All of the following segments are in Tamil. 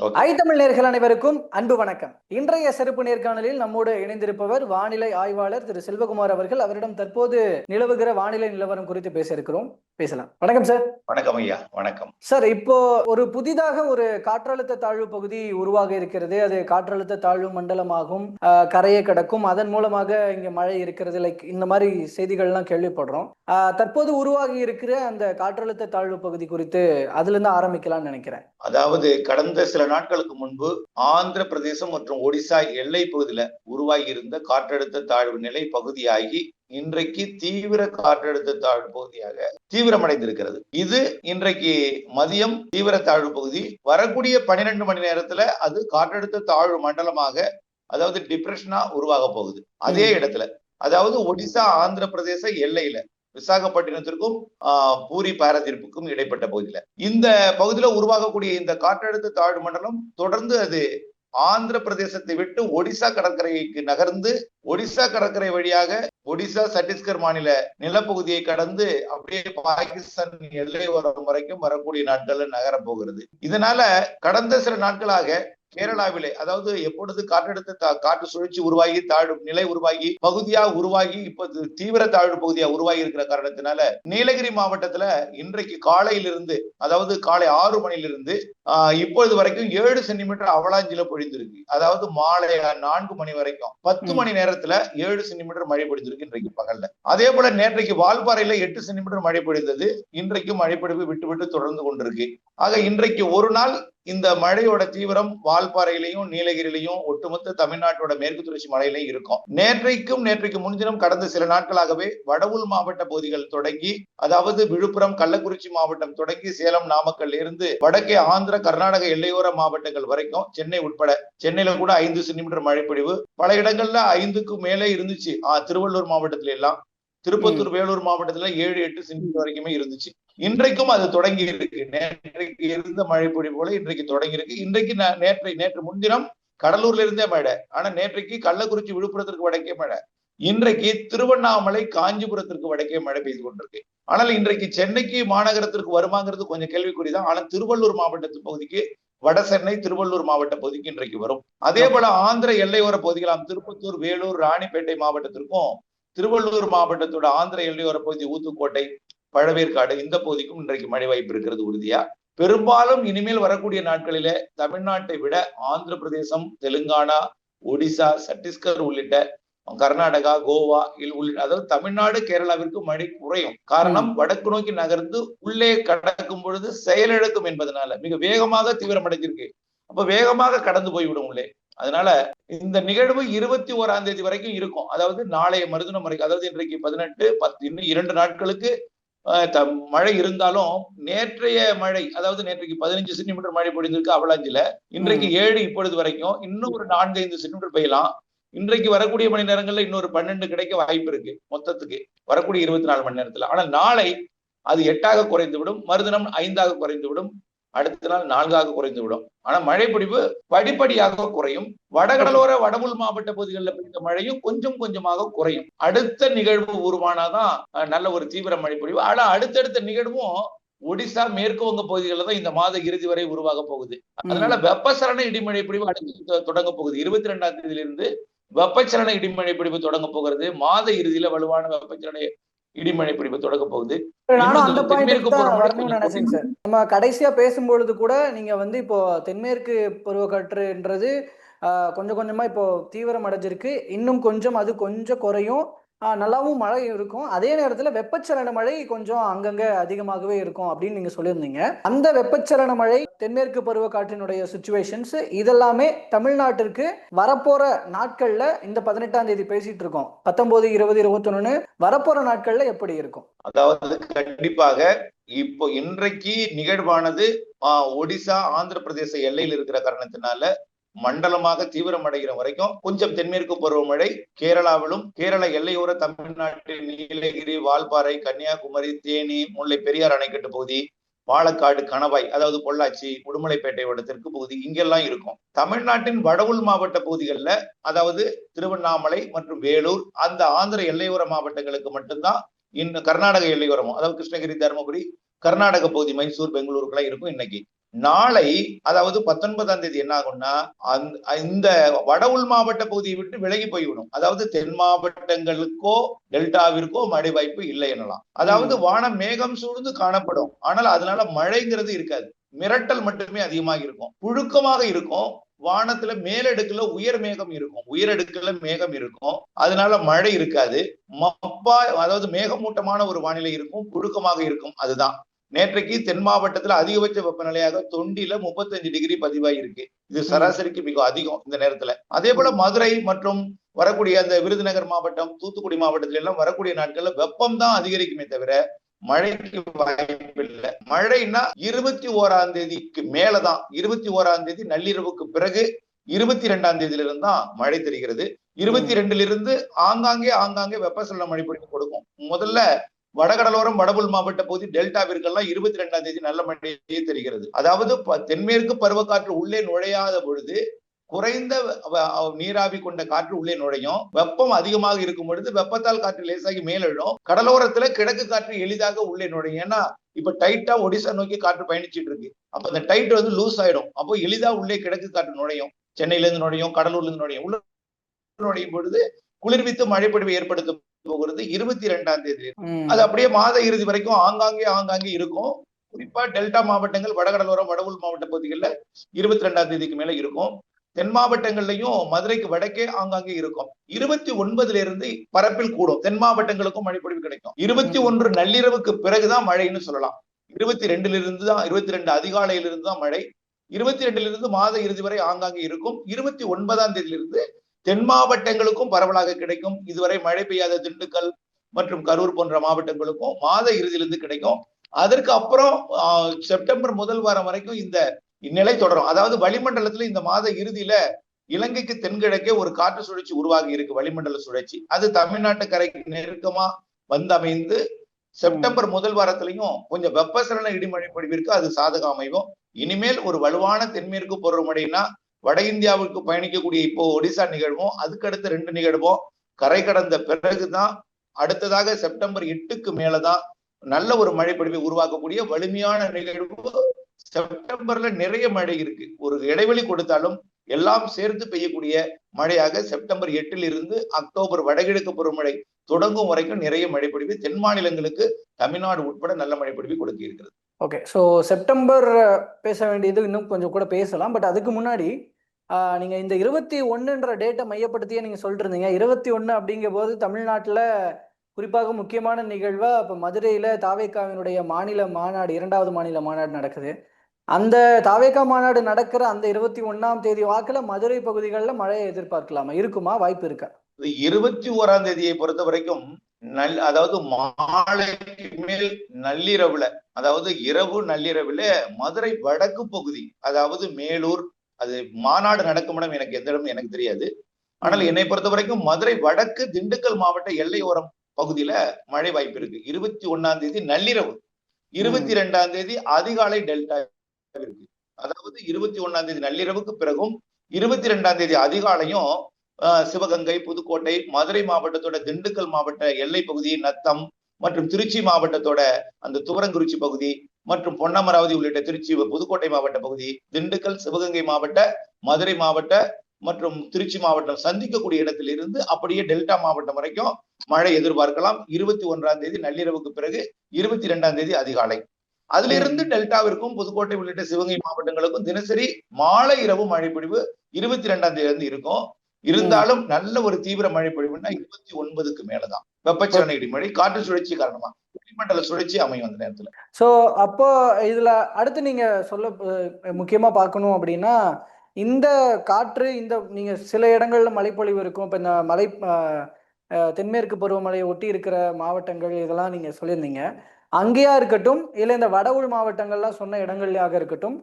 ஐ தமிழ் நேர்கள் அனைவருக்கும் அன்பு வணக்கம். இன்றைய சிறப்பு நேர்காணலில் நம்மோடு இணைந்திருப்பவர் வானிலை ஆய்வாளர் திரு செல்வகுமார் அவர்கள். அவரிடம் தற்போது நிலவுகிற வானிலை நிலவரம் குறித்து பேச இருக்கிறோம். பேசலாம். வணக்கம் சார். வணக்கம் ஐயா. வணக்கம். சார் இப்போ ஒரு புதிதாக ஒரு காற்றழுத்த தாழ்வு பகுதி உருவாக இருக்கிறது. அது காற்றழுத்த தாழ்வு மண்டலமாகும் கரையை கடக்கும். அதன் மூலமாக இங்க மழை இருக்கிறது. லைக் இந்த மாதிரி செய்திகள்லாம் கேள்விப்படுறோம். தற்போது உருவாகி இருக்கிற அந்த காற்றழுத்த தாழ்வு பகுதி குறித்து அதுல இருந்து ஆரம்பிக்கலாம்னு நினைக்கிறேன். அதாவது கடந்த சில நாட்களுக்கு முன்பு ஆந்திர பிரதேசம் மற்றும் ஒடிசா எல்லை பகுதியில உருவாகி இருந்த காற்றழுத்த தாழ்வு நிலை பகுதியாகி இன்றைக்கு தீவிர காற்றழுத்த தாழ்வு பகுதியாக தீவிரமடைந்திருக்கிறது. இது இன்றைக்கு மதியம் தீவிர தாழ்வு பகுதி. வரக்கூடிய பன்னிரெண்டு மணி நேரத்துல அது காற்றழுத்த தாழ்வு மண்டலமாக அதாவது டிப்ரெஷனா உருவாக போகுது. அதே இடத்துல. அதாவது ஒடிசா ஆந்திர பிரதேச எல்லையில விசாகப்பட்டினத்திற்கும் ஆஹ், பூரி பாரதீர்ப்புக்கும் இடைப்பட்ட பகுதியில. இந்த பகுதியில உருவாகக்கூடிய இந்த காற்றழுத்த தாழ்வு மண்டலம் தொடர்ந்து அது ஆந்திர பிரதேசத்தை விட்டு ஒடிசா கடற்கரைக்கு நகர்ந்து ஒடிசா கடற்கரை வழியாக ஒடிசா சத்தீஸ்கர் மாநில நிலப்பகுதியை கடந்து அப்படியே பாகிஸ்தான் எல்லை வரும் வரைக்கும் வரக்கூடிய நாட்கள்ல நகரப் போகிறது. இதனால கடந்த சில நாட்களாக கேரளாவிலே அதாவது எப்பொழுது காற்றழுத்த தா- காற்று சுழற்சி உருவாகி தாழ்வு நிலை உருவாகி பகுதியா உருவாகி இப்ப தீவிர தாழ்வு பகுதியா உருவாகி இருக்கிற காரணத்தினால நீலகிரி மாவட்டத்துல இன்றைக்கு காலையிலிருந்து அதாவது காலை ஆறு மணியிலிருந்து இப்பொழுது வரைக்கும் ஏழு சென்டிமீட்டர் அவலாஞ்சில பொழிந்திருக்கு. அதாவது மாலை நான்கு மணி வரைக்கும் பத்து. மணி நேரத்துல ஏழு சென்டிமீட்டர் மழை பொழிந்திருக்கு இன்றைக்கு பகல்ல. அதே போல நேற்றைக்கு வால்பாறையில எட்டு சென்டிமீட்டர் மழை பொழிந்தது இன்றைக்கும் மழைப்பொழிவு விட்டு விட்டு தொடர்ந்து கொண்டிருக்கு. ஆக இன்றைக்கு ஒரு நாள் இந்த மழையோட தீவிரம் வால்பாறையிலையும் நீலகிரிலையும் ஒட்டுமொத்த தமிழ்நாட்டோட மேற்கு தொடர்ச்சி மலையிலையும் இருக்கும். நேற்றைக்கும் நேற்றைக்கு முன்தினம் கடந்த சில நாட்களாகவே வடவுள் மாவட்ட பகுதிகள் தொடங்கி அதாவது விழுப்புரம் கள்ளக்குறிச்சி மாவட்டம் தொடங்கி சேலம் நாமக்கல் இருந்து வடக்கே ஆந்திர கர்நாடக எல்லையோர மாவட்டங்கள் வரைக்கும் சென்னை உட்பட சென்னையில கூட ஐந்து சென்டிமீட்டர் மழைப்பொழிவு. பல இடங்கள்ல ஐந்துக்கும் மேலே இருந்துச்சு. ஆஹ் திருவள்ளூர் மாவட்டத்துல எல்லாம் திருப்பத்தூர் வேலூர் மாவட்டத்துல ஏழு எட்டு சென்டிமீட்டர் வரைக்குமே இருந்துச்சு. இன்றைக்கும் அது தொடங்கி இருக்கு. நேற்றைக்கு இருந்த மழை பொழிவு போல இன்றைக்கு தொடங்கி இருக்கு. இன்றைக்கு நேற்றை நேற்று முன்தினம் கடலூர்ல இருந்தே மழை. ஆனா நேற்றைக்கு கள்ளக்குறிச்சி விழுப்புரத்திற்கு வடக்கே மழை. இன்றைக்கு திருவண்ணாமலை காஞ்சிபுரத்திற்கு வடக்கே மழை பெய்து கொண்டிருக்கு. ஆனால் இன்றைக்கு சென்னைக்கு மாநகரத்திற்கு வருமாங்கிறது கொஞ்சம் கேள்விக்குறிதான். ஆனா திருவள்ளூர் மாவட்டத்து பகுதிக்கு வட சென்னை திருவள்ளூர் மாவட்ட பகுதிக்கு இன்றைக்கு வரும். அதே போல ஆந்திர எல்லையோர பகுதிகளாம் திருப்பத்தூர் வேலூர் ராணிப்பேட்டை மாவட்டத்திற்கும் திருவள்ளூர் மாவட்டத்தோட ஆந்திர எல்லையோர பகுதி ஊத்துக்கோட்டை பழவேற்காடு இந்த பகுதிக்கும் இன்றைக்கு மழை வாய்ப்பு இருக்கிறது உறுதியா? பெரும்பாலும் இனிமேல் வரக்கூடிய நாட்களிலே தமிழ்நாட்டை விட ஆந்திர பிரதேசம் தெலுங்கானா ஒடிசா சத்தீஸ்கர் உள்ளிட்ட கர்நாடகா கோவா உள்ளிட்ட அதாவது தமிழ்நாடு கேரளாவிற்கு மழை குறையும். காரணம் வடக்கு நோக்கி நகர்ந்து உள்ளே கடக்கும் பொழுது செயலிழக்கும் என்பதனால மிக வேகமாக தீவிரமடைஞ்சிருக்கு அப்ப வேகமாக கடந்து போய்விடும் உள்ளே. அதனால இந்த நிகழ்வு இருபத்தி ஓராம் தேதி வரைக்கும் இருக்கும். அதாவது நாளைய மருதினம் வரைக்கும் அதாவது இன்றைக்கு பதினெட்டு பத்து இன்னும் இரண்டு நாட்களுக்கு மழை இருந்தாலும் நேற்றைய மழை அதாவது நேற்றைக்கு பதினஞ்சு சென்டிமீட்டர் மழை பொழிந்திருக்கு அவலாஞ்சில. இன்றைக்கு ஏழு இப்பொழுது வரைக்கும் இன்னும் ஒரு நான்கு ஐந்து சென்டிமீட்டர் பெய்யலாம். இன்றைக்கு வரக்கூடிய மணி நேரங்கள்ல இன்னொரு பன்னெண்டு கிடைக்க வாய்ப்பு இருக்கு மொத்தத்துக்கு. வரக்கூடிய இருபத்தி நாலு மணி நேரத்துல. ஆனால் நாளை அது எட்டாக குறைந்து விடும் மறுதினம் ஐந்தாக குறைந்து விடும் அடுத்த நாள் நான்காக குறைந்து விடும் ஆனா மழைப்பிடிப்பு படிப்படியாக குறையும். வடகடலோர வடமுள் மாவட்ட பகுதிகளில் பெய்த மழையும் கொஞ்சம் கொஞ்சமாக குறையும். அடுத்த நிகழ்வு உருவானாதான் நல்ல ஒரு தீவிர மழைப்பொழிவு. ஆனா அடுத்தடுத்த நிகழ்வும் ஒடிசா மேற்கு வங்க பகுதிகளில் தான் இந்த மாத இறுதி வரை உருவாக போகுது. அதனால வெப்பசலன இடிமழை பிடிவு அடுத்து தொடங்க போகுது. இருபத்தி ரெண்டாம் தேதியிலிருந்து வெப்பச்சலன இடிமழை பிடிவு தொடங்க போகிறது. மாத இறுதியில வலுவான வெப்பச்சலன இடிமழை பிடிவு தொடங்க போகுது. நானும் அந்த பாயிண்ட் சார். நம்ம கடைசியா பேசும்பொழுது கூட நீங்க வந்து இப்போ தென்மேற்கு பருவக்காற்றுன்றது கொஞ்சம் கொஞ்சமா இப்போ தீவிரம் அடைஞ்சிருக்கு. இன்னும் கொஞ்சம் அது கொஞ்சம் குறையும். நல்லாவும் மழை இருக்கும். அதே நேரத்துல வெப்பச்சலன மழை கொஞ்சம் அங்கங்க அதிகமாகவே இருக்கும் அப்படின்னு நீங்க சொல்லியிருந்தீங்க. அந்த வெப்பச்சலன மழை தென்மேற்கு பருவக்காற்றினுடைய சுச்சுவேஷன்ஸ் இதெல்லாமே தமிழ்நாட்டிற்கு வரப்போற நாட்கள்ல இந்த பதினெட்டாம் தேதி பேசிட்டு இருக்கோம். பத்தொன்பது இருபது இருபத்தொன்னு வரப்போற நாட்கள்ல எப்படி இருக்கும்? அதாவது கண்டிப்பாக இப்போ இன்றைக்கு நிகழ்வானது ஆஹ், ஒடிசா ஆந்திர பிரதேச எல்லையில் இருக்கிற காரணத்தினால மண்டலமாக தீவிரமடைகிற வரைக்கும் கொஞ்சம் தென்மேற்கு பருவமழை கேரளாவிலும் கேரள எல்லையோர தமிழ்நாட்டில் நீலகிரி வால்பாறை கன்னியாகுமரி தேனி முல்லை பெரியார் அணைக்கட்டு பகுதி பாலக்காடு கணவாய் அதாவது பொள்ளாச்சி உடுமலைப்பேட்டையோட தெற்கு பகுதி இங்கெல்லாம் இருக்கும். தமிழ்நாட்டின் வடவுள் மாவட்ட பகுதிகளில் அதாவது திருவண்ணாமலை மற்றும் வேலூர் அந்த ஆந்திர எல்லையோர மாவட்டங்களுக்கு மட்டும்தான் இன்னும் கர்நாடக எல்லையோரமும் அதாவது கிருஷ்ணகிரி தருமபுரி கர்நாடக பகுதி மைசூர் பெங்களூருக்குலாம் இருக்கும் இன்னைக்கு. நாளை அதாவது பத்தொன்பதாம் தேதி என்ன ஆகும்னா அந்த இந்த வட உள் மாவட்ட பகுதியை விட்டு விலகி போய்விடும். அதாவது தென் மாவட்டங்களுக்கோ டெல்டாவிற்கோ மழை வாய்ப்பு இல்லை எனலாம். அதாவது வானம் மேகம் சூழ்ந்து காணப்படும். ஆனால் அதனால மழைங்கிறது இருக்காது. மிரட்டல் மட்டுமே அதிகமாக இருக்கும். புழுக்கமாக இருக்கும். வானத்துல மேலடுக்குல உயர் மேகம் இருக்கும். உயரடுக்குல மேகம் இருக்கும். அதனால மழை இருக்காது. மப்பா அதாவது மேகமூட்டமான ஒரு வானிலை இருக்கும். புழுக்கமாக இருக்கும். அதுதான். நேற்றைக்கு தென் மாவட்டத்துல அதிகபட்ச வெப்பநிலையாக தொண்டில முப்பத்தஞ்சு டிகிரி பதிவாயிருக்கு. இது சராசரிக்கு மிக அதிகம் இந்த நேரத்துல. அதே போல மதுரை மற்றும் வரக்கூடிய அந்த விருதுநகர் மாவட்டம் தூத்துக்குடி மாவட்டத்தில எல்லாம் வரக்கூடிய நாட்கள்ல வெப்பம் தான் அதிகரிக்குமே தவிர மழைக்கு வாய்ப்பில்லை மழைன்னா இருபத்தி ஓராம் தேதிக்கு மேலதான். இருபத்தி ஓராம் தேதி நள்ளிரவுக்கு பிறகு இருபத்தி ரெண்டாம் தேதியிலிருந்து தான் மழை தெரிகிறது. இருபத்தி ரெண்டுல இருந்து ஆங்காங்கே ஆங்காங்கே வெப்பசலன மழை பொழிவு கொடுக்கும். முதல்ல வடகடலோரம் வடபுல் மாவட்ட பகுதி டெல்டாவிற்கெல்லாம் இருபத்தி ரெண்டாம் தேதி நல்ல மழையே தெரிகிறது. அதாவது தென்மேற்கு பருவக்காற்று உள்ளே நுழையாத பொழுது குறைந்த நீராவி கொண்ட காற்று உள்ளே நுழையும். வெப்பம் அதிகமாக இருக்கும் பொழுது வெப்பத்தால் காற்று லேசாகி மேலிடும் கடலோரத்துல கிழக்கு காற்று எளிதாக உள்ளே நுழையும். ஏன்னா இப்ப டைட்டா ஒடிசா நோக்கி காற்று பயணிச்சிட்டு இருக்கு அப்ப அந்த டைட் வந்து லூஸ் ஆயிடும். அப்போ எளிதா உள்ளே கிழக்கு காற்று நுழையும். சென்னையில இருந்து நுழையும் கடலூர்ல இருந்து நுழையும். உள்ள நுழையும் பொழுது குளிர்வித்து மழைப்பொழிவை ஏற்படுத்தும் போகிறது இருபத்தி ரெண்டாம் தேதி. அது அப்படியே மாத இறுதி வரைக்கும் ஆங்காங்கே ஆங்காங்கே இருக்கும். குறிப்பா டெல்டா மாவட்டங்கள் வடகடலோரம் வடவுள் மாவட்ட பகுதிகளில் இருபத்தி ரெண்டாம் தேதிக்கு மேல இருக்கும். தென் மாவட்டங்கள்லயும் மதுரைக்கு வடக்கே ஆங்காங்கே இருக்கும். இருபத்தி ஒன்பதுல இருந்து பரப்பில் கூடும். தென் மாவட்டங்களுக்கும் மழைப்பொழிவு கிடைக்கும். இருபத்தி ஒன்று நள்ளிரவுக்கு பிறகுதான் மழைன்னு சொல்லலாம். இருபத்தி ரெண்டுல இருந்து தான் இருபத்தி ரெண்டு அதிகாலையில இருந்து தான் மழை. இருபத்தி ரெண்டுல இருந்து மாத இறுதி வரை ஆங்காங்கே இருக்கும். இருபத்தி ஒன்பதாம் தேதியிலிருந்து தென் மாவட்டங்களுக்கும் பரவலாக கிடைக்கும். இதுவரை மழை பெய்யாத திண்டுக்கல் மற்றும் கரூர் போன்ற மாவட்டங்களுக்கும் மாத இறுதியிலிருந்து கிடைக்கும். அதற்கு அப்புறம் ஆஹ், செப்டம்பர் முதல் வாரம் வரைக்கும் இந்த நிலை தொடரும். அதாவது வளிமண்டலத்துல இந்த மாத இறுதியில இலங்கைக்கு தென்கிழக்கே ஒரு காற்று சுழற்சி உருவாகி இருக்கு வளிமண்டல சுழற்சி. அது தமிழ்நாட்டு கரைக்கு நெருக்கமா வந்தமைந்து செப்டம்பர் முதல் வாரத்திலையும் கொஞ்சம் வெப்பசலன இடிமழை பொழிவிற்கு அது சாதகம் அமைவும் இனிமேல் ஒரு வலுவான தென்மேற்கு பருவமழைனா வட இந்தியாவுக்கு பயணிக்கக்கூடிய இப்போ ஒடிசா நிகழ்வும் அதுக்கடுத்து ரெண்டு நிகழ்வும் கரை கடந்த பிறகுதான் அடுத்ததாக செப்டம்பர் எட்டுக்கு மேலதான் நல்ல ஒரு மழை பொழிவை உருவாக்கக்கூடிய வலிமையான நிகழ்வு செப்டம்பர்ல நிறைய மழை இருக்கு. ஒரு இடைவெளி கொடுத்தாலும் எல்லாம் சேர்த்து பெய்யக்கூடிய மழையாக செப்டம்பர் எட்டில் இருந்து அக்டோபர் வடகிழக்கு பருவமழை தொடங்கும் வரைக்கும் நிறைய மழை பொழிவு தென் மாநிலங்களுக்கு தமிழ்நாடு உட்பட நல்ல மழை பொழிவு கொடுக்க இருக்கிறது ஓகே ஸோ செப்டம்பர் பேச வேண்டியது இன்னும் கொஞ்சம் கூட பேசலாம். பட் அதுக்கு முன்னாடி நீங்கள் நீங்க இந்த இருபத்தி ஒன்றுன்ற டேட்டை மையப்படுத்தியே நீங்க சொல்லிட்டுருந்தீங்க. இருபத்தி ஒன்று அப்படிங்கும் போது தமிழ்நாட்டில் குறிப்பாக முக்கியமான நிகழ்வா இப்போ மதுரையில தாவேக்காவினுடைய மாநில மாநாடு இரண்டாவது மாநில மாநாடு நடக்குது. அந்த தாவேக்கா மாநாடு நடக்கிற அந்த இருபத்தி ஒன்றாம் தேதி வாக்குல மதுரை பகுதிகளில் மழையை எதிர்பார்க்கலாமா? இருக்குமா? வாய்ப்பு இருக்கா? இருபத்தி ஓராம் தேதியை பொறுத்த வரைக்கும் நல் அதாவது மாலைக்கு மேல் நள்ளிரவுல அதாவது இரவு நள்ளிரவுல மதுரை வடக்கு பகுதி அதாவது மேலூர் அது மாநாடு நடக்கும் இடம் எனக்கு எந்த இடம் எனக்கு தெரியாது. ஆனால் என்னை பொறுத்த வரைக்கும் மதுரை வடக்கு திண்டுக்கல் மாவட்ட எல்லையோரம் பகுதியில மழை வாய்ப்பு இருக்கு. இருபத்தி ஒண்ணாம் தேதி நள்ளிரவு இருபத்தி ரெண்டாம் தேதி அதிகாலை டெல்டா இருக்கு. அதாவது இருபத்தி ஒண்ணாம் தேதி நள்ளிரவுக்கு பிறகும் இருபத்தி ரெண்டாம் தேதி அதிகாலையும் சிவகங்கை புதுக்கோட்டை மதுரை மாவட்டத்தோட திண்டுக்கல் மாவட்ட எல்லை பகுதி நத்தம் மற்றும் திருச்சி மாவட்டத்தோட அந்த துவரங்குறிச்சி பகுதி மற்றும் பொன்னமராவதி உள்ளிட்ட திருச்சி புதுக்கோட்டை மாவட்ட பகுதி திண்டுக்கல் சிவகங்கை மாவட்ட மதுரை மாவட்ட மற்றும் திருச்சி மாவட்டம் சந்திக்கக்கூடிய இடத்திலிருந்து அப்படியே டெல்டா மாவட்டம் வரைக்கும் மழை எதிர்பார்க்கலாம். இருபத்தி ஒன்றாம் தேதி நள்ளிரவுக்கு பிறகு இருபத்தி இரண்டாம் தேதி அதிகாலை. அதுல இருந்து டெல்டாவிற்கும் புதுக்கோட்டை உள்ளிட்ட சிவகங்கை மாவட்டங்களுக்கும் தினசரி மாலை இரவு மழைப்பிடிவு இருபத்தி ரெண்டாம் தேதி இருந்து இருக்கும். இருந்தாலும் நல்ல ஒரு தீவிர மழை பொழிவுன்னா இருபத்தி ஒன்பதுக்கு மேலதான். வெப்பச்சலன இடிமழை காற்று சுழற்சி காரணமா வளிமண்டல சுழற்சி அமையும் அந்த நேரத்துல. ஸோ அப்போ இதுல அடுத்து நீங்க சொல்ல முக்கியமா பார்க்கணும் அப்படின்னா இந்த காற்று இந்த நீங்க சில இடங்கள்ல மழைப்பொழிவு இருக்கும். இப்போ இந்த மலை தென்மேற்கு பருவமழையை ஒட்டி இருக்கிற மாவட்டங்கள் இதெல்லாம் நீங்க சொல்லியிருந்தீங்க. அங்கேயா இருக்கட்டும் இல்லை இந்த வட உள் மாவட்டங்கள்லாம் சொன்ன இடங்கள்லயாக இருக்கட்டும்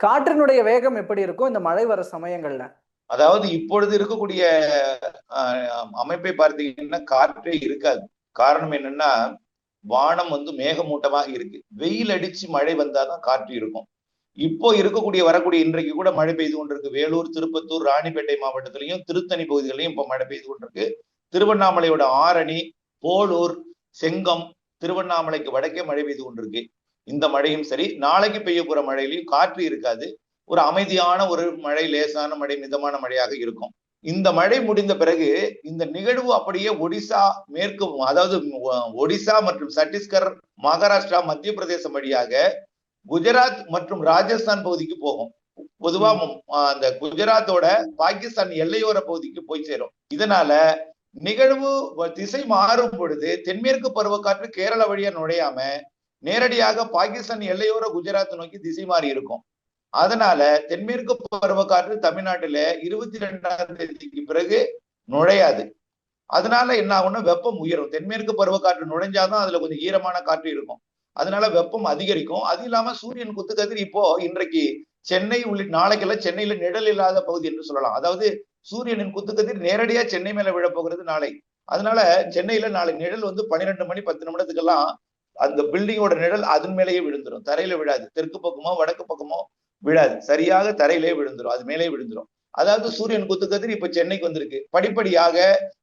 காற்றினுடைய வேகம் எப்படி இருக்கும் இந்த மழை வர சமயங்கள்ல. அதாவது இப்பொழுது இருக்கக்கூடிய அமைப்பை பார்த்தீங்கன்னா காற்றே இருக்காது. காரணம் என்னன்னா வானம் வந்து மேகமூட்டமாக இருக்கு. வெயில் அடிச்சு மழை வந்தாதான் காற்று இருக்கும். இப்போ இருக்கக்கூடிய வரக்கூடிய இன்றைக்கு கூட மழை பெய்து கொண்டிருக்கு. வேலூர் திருப்பத்தூர் ராணிப்பேட்டை மாவட்டத்திலையும் திருத்தணி பகுதிகளிலும் இப்போ மழை பெய்து கொண்டிருக்கு. திருவண்ணாமலையோட ஆரணி போலூர் செங்கம் திருவண்ணாமலைக்கு வடக்கே மழை பெய்து கொண்டிருக்கு. இந்த மழையும் சரி நாளைக்கு பெய்ய போற மழையிலையும் காற்று இருக்காது. ஒரு அமைதியான ஒரு மழை லேசான மழை மிதமான மழையாக இருக்கும். இந்த மழை முடிந்த பிறகு இந்த நிகழ்வு அப்படியே ஒடிசா மேற்கு அதாவது ஒடிசா மற்றும் சத்தீஸ்கர் மகாராஷ்டிரா மத்திய பிரதேசம் வழியாக குஜராத் மற்றும் ராஜஸ்தான் பகுதிக்கு போகும். பொதுவா அந்த குஜராத்தோட பாகிஸ்தான் எல்லையோர பகுதிக்கு போய் சேரும். இதனால நிகழ்வு திசை மாறும் பொழுது தென்மேற்கு பருவக்காற்று கேரள வழியா நுழையாம நேரடியாக பாகிஸ்தான் எல்லையோர குஜராத் நோக்கி திசை மாறி இருக்கும். அதனால தென்மேற்கு பருவக்காற்று தமிழ்நாட்டுல இருபத்தி ரெண்டாம் தேதிக்கு பிறகு நுழையாது. அதனால என்ன ஆகும்னா வெப்பம் உயரும். தென்மேற்கு பருவக்காற்று நுழைஞ்சாதான் அதுல கொஞ்சம் ஈரமான காற்று இருக்கும். அதனால வெப்பம் அதிகரிக்கும். அது இல்லாம சூரியன் குத்துக்கதிர் இப்போ இன்றைக்கு சென்னை உள்ளி நாளைக்கெல்லாம் சென்னையில நிழல் இல்லாத பகுதி என்று சொல்லலாம். அதாவது சூரியனின் குத்துக்கதிர் நேரடியா சென்னை மேல விழப்போகிறது நாளை. அதனால சென்னையில நாளை நிழல் வந்து பன்னிரெண்டு மணி பத்து நிமிடத்துக்கெல்லாம் அந்த பில்டிங்கோட நிழல் அதன் மேலேயே விழுந்துரும். தரையில விழாது. தெற்கு பக்கமோ வடக்கு பக்கமோ விழாது. சரியாக தரையிலே விழுந்துரும். அது மேலே விழுந்துரும். அதாவது சூரியன் குத்துக்கதிர் இப்ப சென்னைக்கு வந்திருக்கு. படிப்படியாக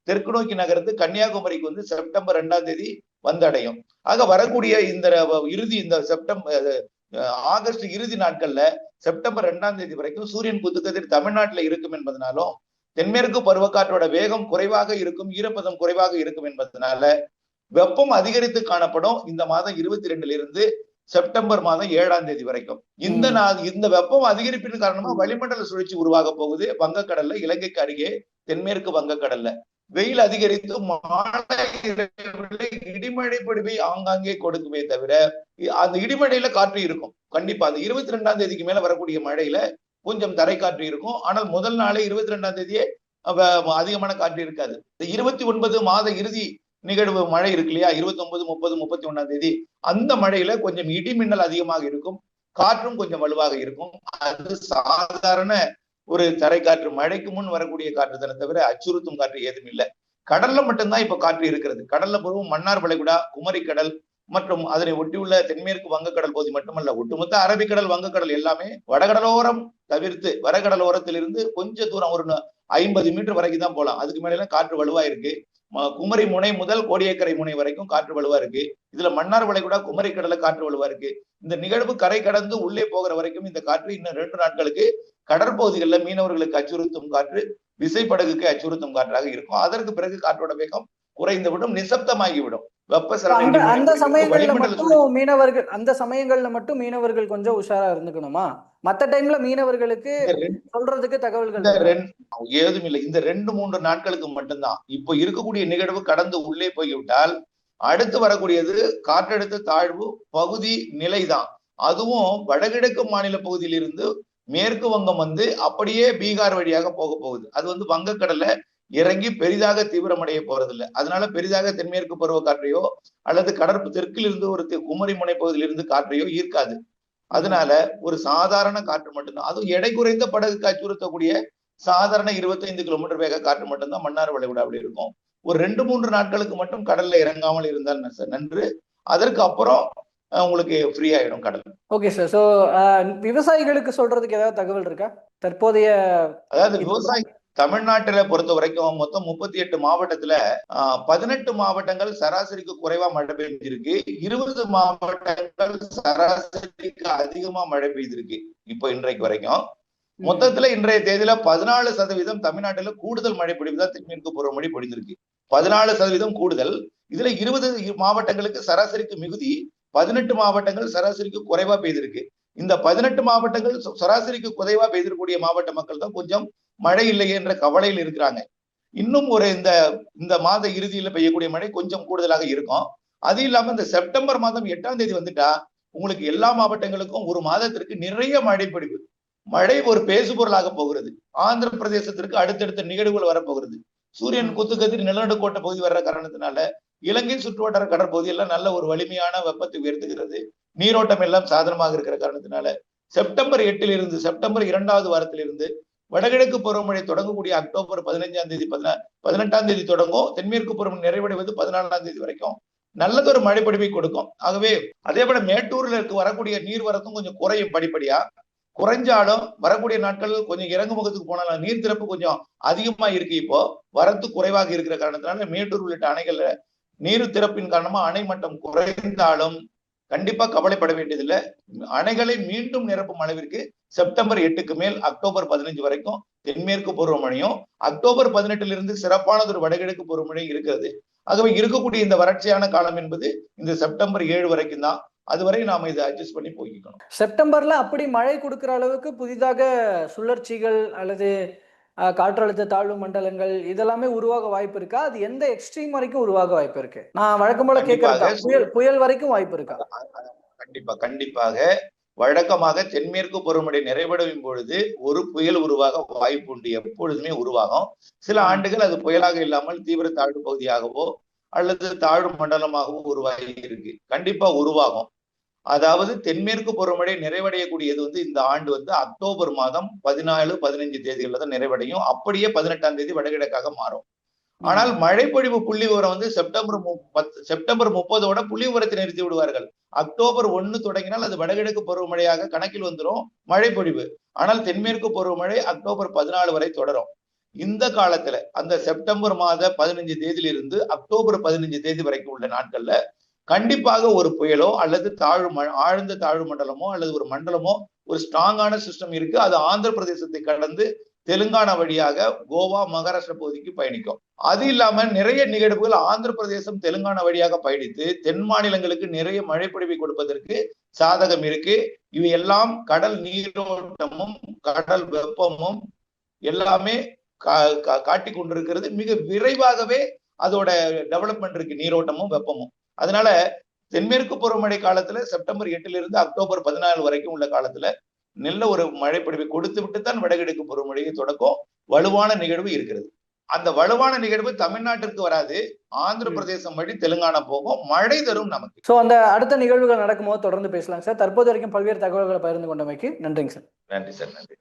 தெற்கு நோக்கி நகர்ந்து கன்னியாகுமரிக்கு வந்து செப்டம்பர் ரெண்டாம் தேதி வந்தடையும். ஆக வரக்கூடிய இந்த இறுதி இந்த செப்டம்பர் அஹ், ஆகஸ்ட் இறுதி நாட்கள்ல செப்டம்பர் ரெண்டாம் தேதி வரைக்கும் சூரியன் குத்துக்கதிர் தமிழ்நாட்டில் இருக்கும் என்பதனாலும் தென்மேற்கு பருவக்காற்றோட வேகம் குறைவாக இருக்கும் ஈரப்பதம் குறைவாக இருக்கும் என்பதனால வெப்பம் அதிகரித்து காணப்படும் இந்த மாதம் இருபத்தி ரெண்டுல இருந்து செப்டம்பர் மாதம் ஏழாம் தேதி வரைக்கும். இந்த ம். நா- இந்த வெப்பம் அதிகரிப்பின் காரணமா வளிமண்டல சுழற்சி உருவாக போகுது. வங்கக்கடல்ல இலங்கைக்கு அருகே தென்மேற்கு வங்கக்கடல்ல. வெயில் அதிகரித்து மாலை இடிமழை பொழிவை ஆங்காங்கே கொடுக்குமே தவிர அந்த இடிமழையில காற்று இருக்கும். கண்டிப்பா அந்த இருபத்தி ரெண்டாம் தேதிக்கு மேல வரக்கூடிய மழையில கொஞ்சம் தரை காற்று இருக்கும். ஆனால் முதல் நாளே இருபத்தி ரெண்டாம் தேதியே அதிகமான காற்று இருக்காது. இந்த இருபத்தி ஒன்பது மாத இறுதி நிகழ்வு மழை இருக்கு இல்லையா? இருபத்தி ஒன்பது முப்பது முப்பத்தி ஒன்னாம் தேதி. அந்த மழையில கொஞ்சம் இடி மின்னல் அதிகமாக இருக்கும். காற்றும் கொஞ்சம் வலுவாக இருக்கும். அது சாதாரண ஒரு தரைக்காற்று மழைக்கு முன் வரக்கூடிய காற்று தானே தவிர அச்சுறுத்தும் காற்று ஏதும் இல்லை. கடல்ல மட்டும்தான் இப்ப காற்று இருக்கிறது. கடல்ல பொருவும் மன்னார் வளைகுடா குமரி கடல் மற்றும் அதனை ஒட்டியுள்ள தென்மேற்கு வங்கக்கடல் பகுதி மட்டுமல்ல ஒட்டுமொத்த அரபிக்கடல் வங்கக்கடல் எல்லாமே வடகடலோரம் தவிர்த்து வடகடலோரத்திலிருந்து கொஞ்ச தூரம் ஒரு ஐம்பது மீட்டர் வரைக்கும் தான் போகலாம். அதுக்கு மேல காற்று வலுவா இருக்கு. குமரி முனை முதல் கோடியக்கரை முனை வரைக்கும் காற்று வலுவா இருக்கு. இதுல மன்னார் வளைகுடா குமரி கடல காற்று வலுவா இருக்கு. இந்த நிகழ்வு கரை கடந்து உள்ளே போகிற வரைக்கும் இந்த காற்று இன்னும் ரெண்டு நாட்களுக்கு கடற்பகுதிகளில் மீனவர்களுக்கு அச்சுறுத்தும் காற்று விசைப்படகுக்கு அச்சுறுத்தும் காற்றாக இருக்கும். அதற்கு பிறகு காற்றோட வேகம் குறைந்து விடும் நிசப்தமாகி விடும் வெப்பசலன அந்த சமயங்கள்ல மட்டும் மீனவர்கள் அந்த சமயங்கள்ல மட்டும் மீனவர்கள் கொஞ்சம் உஷாரா இருந்துக்கணுமா? மத்த டைம்ல மீனவர்களுக்கு சொல்றதுக்கு தகவல்கள் ஏதும் இல்லை. இந்த ரெண்டு மூன்று நாட்களுக்கு மட்டும்தான். இப்போ இருக்கக்கூடிய நிகழ்வு கடந்து உள்ளே போய்விட்டால் அடுத்து வரக்கூடியது காற்றழுத்த தாழ்வு பகுதி நிலைதான். அதுவும் வடகிழக்கு மாநில பகுதியிலிருந்து மேற்கு வங்கம் வந்து அப்படியே பீகார் வழியாக போக போகுது. அது வந்து வங்கக்கடல்ல இறங்கி பெரிதாக தீவிரமடைய போறதில்லை. அதனால பெரிதாக தென்மேற்கு பருவ காற்றையோ அல்லது கடற்பு தெற்கிலிருந்து ஒரு தெ- குமரி முனை பகுதியிலிருந்து காற்றையோ ஈர்க்காது. அதனால ஒரு சாதாரண காற்று மட்டும்தான். அதுவும் எடை குறைந்த படகுக்கு அச்சுறுத்தக்கூடிய சாதாரண 25 கிலோமீட்டர் வேக காற்று மட்டும்தான் மன்னார் வளைகுடாவில் இருக்கும். ஒரு ரெண்டு மூன்று நாட்களுக்கு மட்டும் கடல்ல இறங்காமல் இருந்தால் நன்று. அதற்கு அப்புறம் உங்களுக்கு ஃப்ரீ ஆயிடும் கடல். ஓகே சார் ஸோ விவசாயிகளுக்கு சொல்றதுக்கு ஏதாவது தகவல் இருக்கா? தற்போதைய அதாவது விவசாய தமிழ்நாட்டுல பொறுத்த வரைக்கும் மொத்தம் முப்பத்தி எட்டு மாவட்டத்துல பதினெட்டு மாவட்டங்கள் சராசரிக்கு குறைவா மழை பெய்திருக்கு இருபது மாவட்டங்கள் சராசரிக்கு அதிகமா மழை பெய்திருக்கு இப்போ இன்றைக்கு வரைக்கும். மொத்தத்துல இன்றைய தேதியில பதினாலு சதவீதம் தமிழ்நாட்டுல கூடுதல் மழை பொழிவு தான் தென்மேற்கு பருவமழை பொழிந்திருக்கு. பதினாலு சதவீதம் கூடுதல். இதுல இருபது மாவட்டங்களுக்கு சராசரிக்கு மிகுதி பதினெட்டு மாவட்டங்கள் சராசரிக்கு குறைவா பெய்திருக்கு. இந்த பதினெட்டு மாவட்டங்கள் சராசரிக்கு குறைவா பெய்திருக்கக்கூடிய மாவட்ட மக்கள் தான் கொஞ்சம் மழை இல்லை என்ற கவலையில் இருக்கிறாங்க. இன்னும் ஒரு இந்த இந்த மாத இறுதியில பெய்யக்கூடிய மழை கொஞ்சம் கூடுதலாக இருக்கும். அது இல்லாம இந்த செப்டம்பர் மாதம் எட்டாம் தேதி வந்துட்டா உங்களுக்கு எல்லா மாவட்டங்களுக்கும் ஒரு மாதத்திற்கு நிறைய மழை பொழிவு. மழை ஒரு பேசுபொருளாக போகிறது. ஆந்திர பிரதேசத்திற்கு அடுத்தடுத்த நிகழ்வுகள் வரப்போகிறது. சூரியன் குத்துக்கதிர் நிலநடுக்கோட்ட பகுதி வர்ற காரணத்தினால இலங்கை சுற்றுவட்டார கடற்பகுதி எல்லாம் நல்ல ஒரு வலிமையான வெப்பத்தை உயர்த்துகிறது. நீரோட்டம் எல்லாம் சாதனமாக இருக்கிற காரணத்தினால செப்டம்பர் எட்டில் இருந்து செப்டம்பர் இரண்டாவது வாரத்திலிருந்து வடகிழக்கு பருவமழை தொடங்கக்கூடிய அக்டோபர் பதினைஞ்சாம் தேதி பதினா பதினெட்டாம் தேதி தொடங்கும். தென்மேற்கு பருவம் நிறைவடைவது பதினாலாம் தேதி வரைக்கும். நல்லதொரு மழைப்படிவை கொடுக்கும். ஆகவே அதே போல மேட்டூர்ல இருக்க வரக்கூடிய நீர்வரத்தும் கொஞ்சம் குறையும் படிப்படியா. குறைஞ்சாலும் வரக்கூடிய நாட்கள் கொஞ்சம் இறங்கு முகத்துக்கு போனாலும் நீர் திறப்பு கொஞ்சம் அதிகமா இருக்கு இப்போ. வரத்து குறைவாக இருக்கிற காரணத்தினால மேட்டூர் உள்ளிட்ட அணைகள்ல நீர் திறப்பின் காரணமா அணை மட்டம் குறைந்தாலும் கண்டிப்பா கவலைப்பட வேண்டியதில்லை. அணைகளை மீண்டும் நிரப்பும் அளவிற்கு செப்டம்பர் எட்டுக்கு மேல் அக்டோபர் பதினஞ்சு வரைக்கும் தென்மேற்கு பருவமழையும் அக்டோபர் பதினெட்டுல இருந்து சிறப்பானதொரு வடகிழக்கு பருவமழை இருக்கிறது. ஆகவே இருக்கக்கூடிய இந்த வறட்சியான காலம் என்பது இந்த செப்டம்பர் ஏழு வரைக்கும் தான். அதுவரை நாம இதை அட்ஜஸ்ட் பண்ணி போய்க்கணும் செப்டம்பர்ல அப்படி மழை கொடுக்கிற அளவுக்கு புதிதாக சுழற்சிகள் அல்லது காற்றழுத்த தாழ்வு மண்டலங்கள் இதெல்லாமே உருவாக வாய்ப்பு இருக்கா? அது எந்த எக்ஸ்ட்ரீம் வரைக்கும் உருவாக வாய்ப்பு இருக்கு? நான் வழக்கம் போல கண்டிப்பாக. புயல் புயல் வரைக்கும் வாய்ப்பு இருக்கா? கண்டிப்பா கண்டிப்பாக. வழக்கமாக தென்மேற்கு பருவமழை நிறைவடையும் பொழுது ஒரு புயல் உருவாக வாய்ப்பு உண்டு. எப்பொழுதுமே உருவாகும். சில ஆண்டுகள் அது புயலாக இல்லாமல் தீவிர தாழ்வு பகுதியாகவோ அல்லது தாழ்வு மண்டலமாகவோ உருவாகி இருக்கு. கண்டிப்பா உருவாகும். அதாவது தென்மேற்கு பருவமழை நிறைவடையக்கூடியது வந்து இந்த ஆண்டு வந்து அக்டோபர் மாதம் பதினாலு பதினைஞ்சு தேதிகளில் தான் நிறைவடையும். அப்படியே பதினெட்டாம் தேதி வடகிழக்காக மாறும். ஆனால் மழைப்பொழிவு புள்ளி விவரம் வந்து செப்டம்பர் செப்டம்பர் முப்பதோட புள்ளி விவரத்தை நிறுத்தி விடுவார்கள். அக்டோபர் ஒன்னு தொடங்கினால் அது வடகிழக்கு பருவமழையாக கணக்கில் வந்துடும் மழைப்பொழிவு. ஆனால் தென்மேற்கு பருவமழை அக்டோபர் பதினாலு வரை தொடரும். இந்த காலத்துல அந்த செப்டம்பர் மாத பதினஞ்சு தேதியிலிருந்து அக்டோபர் பதினஞ்சு தேதி வரைக்கும் உள்ள நாட்கள்ல கண்டிப்பாக ஒரு புயலோ அல்லது தாழ்வு ம- ஆழ்ந்த தாழ்வு மண்டலமோ அல்லது ஒரு மண்டலமோ ஒரு ஸ்ட்ராங்கான சிஸ்டம் இருக்கு. அது ஆந்திர பிரதேசத்தை கடந்து தெலுங்கானா வழியாக கோவா மகாராஷ்டிரா பகுதிக்கு பயணிக்கும். அது இல்லாம நிறைய நிகழ்வுகள் ஆந்திர பிரதேசம் தெலுங்கானா வழியாக பயணித்து தென் மாநிலங்களுக்கு நிறைய மழைப்பொழிவை கொடுப்பதற்கு சாதகம் இருக்கு. இவை எல்லாம் கடல் நீரோட்டமும் கடல் வெப்பமும் எல்லாமே கா- கா- கொண்டிருக்கிறது. மிக விரைவாகவே அதோட டெவலப்மெண்ட் இருக்கு. நீரோட்டமும் வெப்பமும். அதனால தென்மேற்கு பருவமழை காலத்துல செப்டம்பர் எட்டுல இருந்து அக்டோபர் பதினாலு வரைக்கும் உள்ள காலத்துல நல்ல ஒரு மழைப்பொழிவை கொடுத்து விட்டு தான் வடகிழக்கு பருவமழையை தொடக்கம் வலுவான நிகழ்வு இருக்கிறது. அந்த வலுவான நிகழ்வு தமிழ்நாட்டிற்கு வராது. ஆந்திர. பிரதேசம் வழி தெலுங்கானா போகும். மழை தரும் நமக்கு. ஸோ அந்த அடுத்த நிகழ்வுகள் நடக்கும்போது தொடர்ந்து பேசலாம் சார். தற்போது வரைக்கும் பல்வேறு தகவல்களை பகிர்ந்து கொண்டமைக்கு நன்றிங்க சார். நன்றி சார் நன்றி.